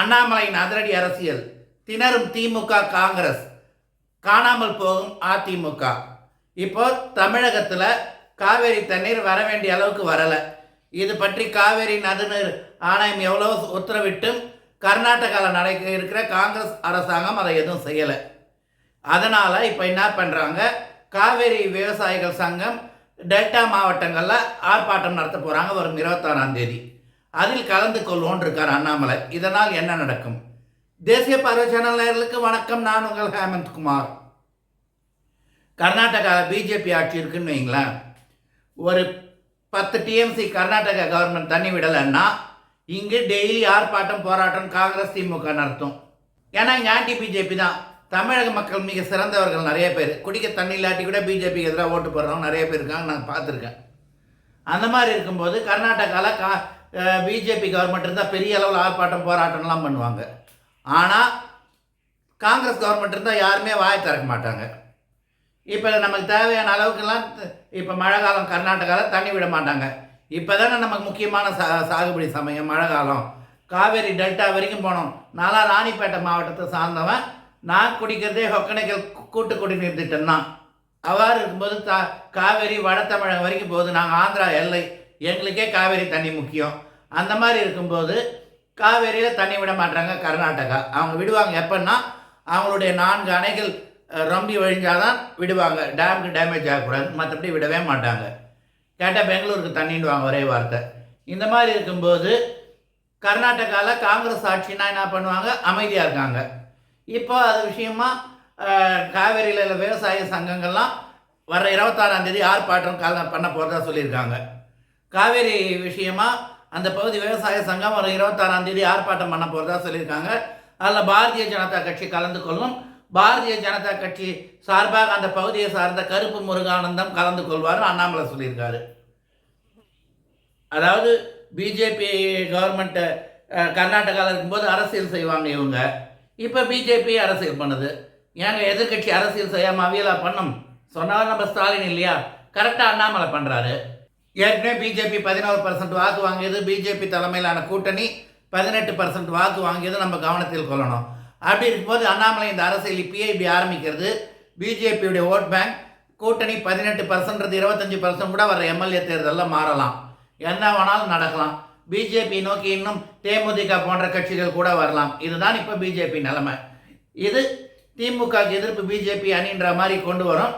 அண்ணாமலையின் அதிரடி அரசியல். திணறும் திமுக காங்கிரஸ். காணாமல் போகும் அதிமுக. இப்போ தமிழகத்தில் காவேரி தண்ணீர் வர வேண்டிய அளவுக்கு வரலை. இது பற்றி காவேரி நதிநீர் ஆணையம் எவ்வளோ உத்தரவிட்டும் கர்நாடகாவில் நடக்க இருக்கிற காங்கிரஸ் அரசாங்கம் அதை எதுவும் செய்யலை. அதனால் இப்போ என்ன பண்ணுறாங்க காவேரி விவசாயிகள் சங்கம் டெல்டா மாவட்டங்களில் ஆர்ப்பாட்டம் நடத்த போகிறாங்க வரும் இருபத்தாறாம் தேதி. அதில் கலந்து கொள்வோன் இருக்கார் அண்ணாமலை. இதனால் என்ன நடக்கும்? தேசிய பார்வை சேனல் வணக்கம். நான் உங்கள் ஹேமந்த் குமார். கர்நாடகாவில் பிஜேபி ஆட்சி இருக்குன்னு வைங்களேன். ஒரு பத்து டிஎம்சி கர்நாடகா கவர்மெண்ட் தண்ணி விடலைன்னா இங்கே டெய்லி ஆர்ப்பாட்டம் போராட்டம் காங்கிரஸ் திமுக நடத்தும். ஏன்னா இங்கே ஆன்டி பிஜேபி தான். தமிழக மக்கள் மிக சிறந்தவர்கள் நிறைய பேர். குடிக்க தண்ணி இல்லாட்டி கூட பிஜேபிக்கு எதிராக ஓட்டு போடுறவங்க நிறைய பேர் இருக்காங்க. நான் பார்த்துருக்கேன். அந்த மாதிரி இருக்கும்போது கர்நாடகாவில் கா பிஜேபி கவர்மெண்ட் இருந்தால் பெரிய அளவில் ஆர்ப்பாட்டம் போராட்டம்லாம் பண்ணுவாங்க. ஆனால் காங்கிரஸ் கவர்மெண்ட் இருந்தால் யாருமே வாய் திறக்க மாட்டாங்க. இப்போ நமக்கு தேவையான அளவுக்குலாம் இப்போ மழை காலம் கர்நாடகாவில் தண்ணி விட மாட்டாங்க. இப்போ தானே நமக்கு முக்கியமான சா சாகுபடி சமயம் மழை காலம். காவேரி டெல்டா வரைக்கும் போனோம். நானாக ராணிப்பேட்டை மாவட்டத்தை சார்ந்தவன் நான் குடிக்கிறதே ஒக்கணைக்கல் கூட்டு குடிநீர் திட்டம் தான் அவ்வாறு இருக்கும்போது தா காவேரி வட தமிழகம் வரைக்கும் போகுது. நாங்கள் ஆந்திரா எல்லை எங்களுக்கே காவேரி தண்ணி முக்கியம். அந்த மாதிரி இருக்கும்போது காவேரியில் தண்ணி விட மாட்டாங்க கர்நாடகா. அவங்க விடுவாங்க. எப்போன்னா அவங்களுடைய நான்கு அணைகள் ரொம்பி வழிஞ்சாதான் விடுவாங்க. டேமுக்கு டேமேஜ் ஆகக்கூடாது. மற்றபடி விடவே மாட்டாங்க. கேட்டால் பெங்களூருக்கு தண்ணிடுவாங்க ஒரே வார்த்தை. இந்த மாதிரி இருக்கும்போது கர்நாடகாவில் காங்கிரஸ் ஆட்சினா என்ன பண்ணுவாங்க? அமைதியாக இருக்காங்க. இப்போ அது விஷயமா காவேரியில் உள்ள விவசாய சங்கங்கள்லாம் வர இருபத்தாறாம் தேதி ஆர்ப்பாட்டம் கால பண்ண போகிறதா சொல்லியிருக்காங்க. காவேரி விஷயமா அந்த பகுதி விவசாய சங்கம் ஒரு இருபத்தாறாம் தேதி ஆர்ப்பாட்டம் பண்ண போகிறதா சொல்லியிருக்காங்க. அதில் பாரதிய ஜனதா கட்சி கலந்து கொள்ளும் பாரதிய ஜனதா கட்சி சார்பாக அந்த பகுதியை சார்ந்த கருப்பு முருகானந்தம் கலந்து கொள்வார் அண்ணாமலை சொல்லியிருக்காரு. அதாவது பிஜேபி கவர்மெண்ட்டை கர்நாடகாவில் இருக்கும்போது அரசியல் செய்வாங்க இவங்க. இப்போ பிஜேபி அரசியல் பண்ணுது. ஏங்க எதிர்க்கட்சி அரசியல் செய்யாமல் அவியலாக பண்ணும்? சொன்னாலும் நம்ம ஸ்டாலின் இல்லையா? கரெக்டாக அண்ணாமலை பண்ணுறாரு ஏற்கனவே பிஜேபி பதினோரு பர்சன்ட் வாக்கு வாங்கியது. பிஜேபி தலைமையிலான கூட்டணி பதினெட்டு பர்சன்ட் வாக்கு வாங்கியது நம்ம கவனத்தில் கொள்ளணும். அப்படி இருக்கும்போது அண்ணாமலை இந்த அரசியல் பிஐபி ஆரம்பிக்கிறது. பிஜேபியுடைய ஓட் பேங்க் கூட்டணி பதினெட்டு பர்சன்ட்றது இருபத்தஞ்சி பர்சன்ட் கூட வர எம்எல்ஏ தேர்தலில் மாறலாம். என்ன வேணாலும் நடக்கலாம் பிஜேபி நோக்கி இன்னும் தேமுதிக போன்ற கட்சிகள் கூட வரலாம். இதுதான் இப்போ பிஜேபி நிலைமை. இது திமுக எதிர்ப்பு பிஜேபி அணின்ற மாதிரி கொண்டு வரும்.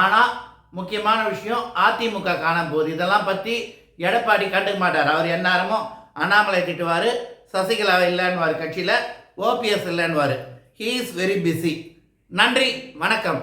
ஆனால் முக்கியமான விஷயம் அதிமுக காணும் போது. இதெல்லாம் பற்றி எடப்பாடி கண்டுக்க மாட்டார். அவர் எந்நேரமும் அண்ணாமலை திட்டுவார் சசிகலா இல்லைன்னுவார் கட்சியில் ஓபிஎஸ் இல்லைன்னுவார். ஹீ இஸ் வெரி பிஸி நன்றி வணக்கம்.